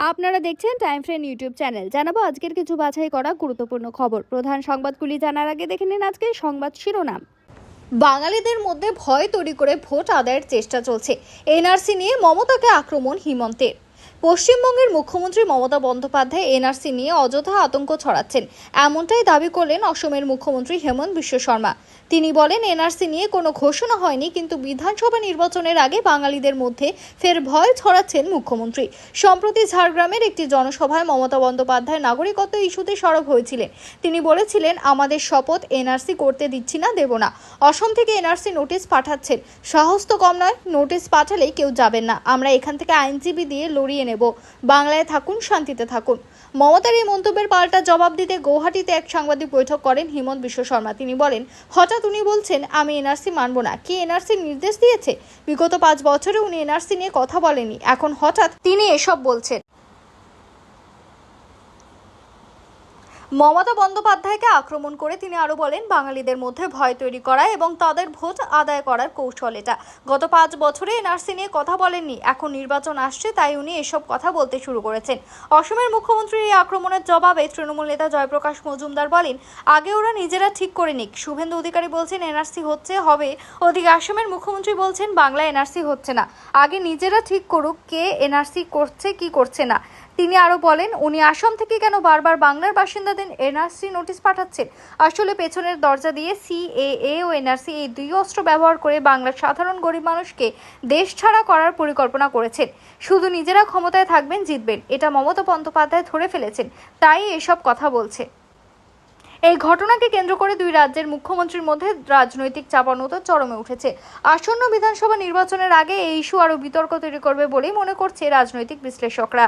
আপনারা দেখছেন time ফ্রেন YouTube channel জানাব আজকের কিছু বাছাই করা গুরুত্বপূর্ণ খবর। প্রধান সংবাদগুলি জানার আগে দেখে নিন আজকের সংবাদ শিরোনাম। বাঙালিদের মধ্যে ভয় তৈরি করে ভোট আদায়ের চেষ্টা চলছে। এনআরসি নিয়ে মমতাকে আক্রমণ হিমন্তের পশ্চিমবঙ্গের মুখ্যমন্ত্রী মমতা বন্দ্যোপাধ্যায় এনআরসি নিয়ে অযথা আতঙ্ক ছড়াচ্ছেন। এমনটাই দাবি করলেন অসমের মুখ্যমন্ত্রী হেমন্ত বিশ্ব শর্মা। তিনি বলেন, এনআরসি নিয়ে কোনো ঘোষণা হয়নি, কিন্তু বিধানসভা নির্বাচনের আগে বাঙালিদের মধ্যে ফের ভয় ছড়াচ্ছেন মুখ্যমন্ত্রী। সম্প্রতি ঝাড়গ্রামের একটি জনসভায় মমতা বন্দ্যোপাধ্যায় নাগরিকত্ব ইস্যুতে সরব হয়েছিলেন। তিনি বলেছিলেন, আমাদের শপথ এনআরসি করতে দিচ্ছি না, দেব না। অসম থেকে এনআরসি নোটিশ পাঠাচ্ছেন। সাহস তো কম নয়, নোটিশ পাঠালেই কেউ যাবেন না। আমরা এখান থেকে আইনজীবী দিয়ে লড়িয়ে নেব। বাংলায় থাকুন, শান্তিতে থাকুন। মমতার এই মন্তব্যের পাল্টা জবাব দিতে গৌহাটিতে এক সাংবাদিক বৈঠক করেন হিমন্ত বিশ্ব শর্মা। তিনি বলেন, হঠাৎ উনি বলছেন, আমি এনআরসি মানব না। কি এনআরসি নির্দেশ দিয়েছে? বিগত পাঁচ বছরে উনি এনআরসি নিয়ে কথা বলেনি এখন হঠাৎ তিনি এসব বলছেন। মমতা বন্দ্যোপাধ্যায়কে আক্রমণ করে তিনি আরও বলেন, বাঙালিদের মধ্যে ভয় তৈরি করা এবং তাদের ভোট আদায় করার কৌশল এটা। গত পাঁচ বছরে এনআরসি নিয়ে কথা বলেননি, এখন নির্বাচন আসছে, তাই উনি এসব কথা বলতে শুরু করেছেন। অসমের মুখ্যমন্ত্রীর এই আক্রমণের জবাবে তৃণমূল নেতা জয়প্রকাশ মজুমদার বলেন, আগে ওরা নিজেরা ঠিক করে নিক। শুভেন্দু অধিকারী বলছেন, এনআরসি হচ্ছে, হবে। ওদিকে আসামের মুখ্যমন্ত্রী বলছেন বাংলা এনআরসি হচ্ছে না। আগে নিজেরা ঠিক করুক, কে এনআরসি করছে, কি করছে না। তিনি আরও বলেন, উনি আসাম থেকে কেন বারবার বাংলার বাসিন্দাদের এনআরসি নোটিশ পাঠাচ্ছেন? আসলে পেছনের দরজা দিয়ে সিএএ ও এনআরসি এই দুই অস্ত্র ব্যবহার করে বাংলার সাধারণ গরিব মানুষকে দেশ ছাড়া করার পরিকল্পনা করেছেন। শুধু নিজেরা ক্ষমতায় থাকবেন, জিতবেন। এটা মমতা বন্দ্যোপাধ্যায় ধরে ফেলেছেন। তাই এসব কথা বলছে। এই ঘটনাকে কেন্দ্র করে দুই রাজ্যের মুখ্যমন্ত্রীর মধ্যে রাজনৈতিক চাপানোতর চরমে উঠেছে। আসন্ন বিধানসভা নির্বাচনের আগে এই ইস্যু আরও বিতর্ক তৈরি করবে বলেই মনে করছে রাজনৈতিক বিশ্লেষকরা।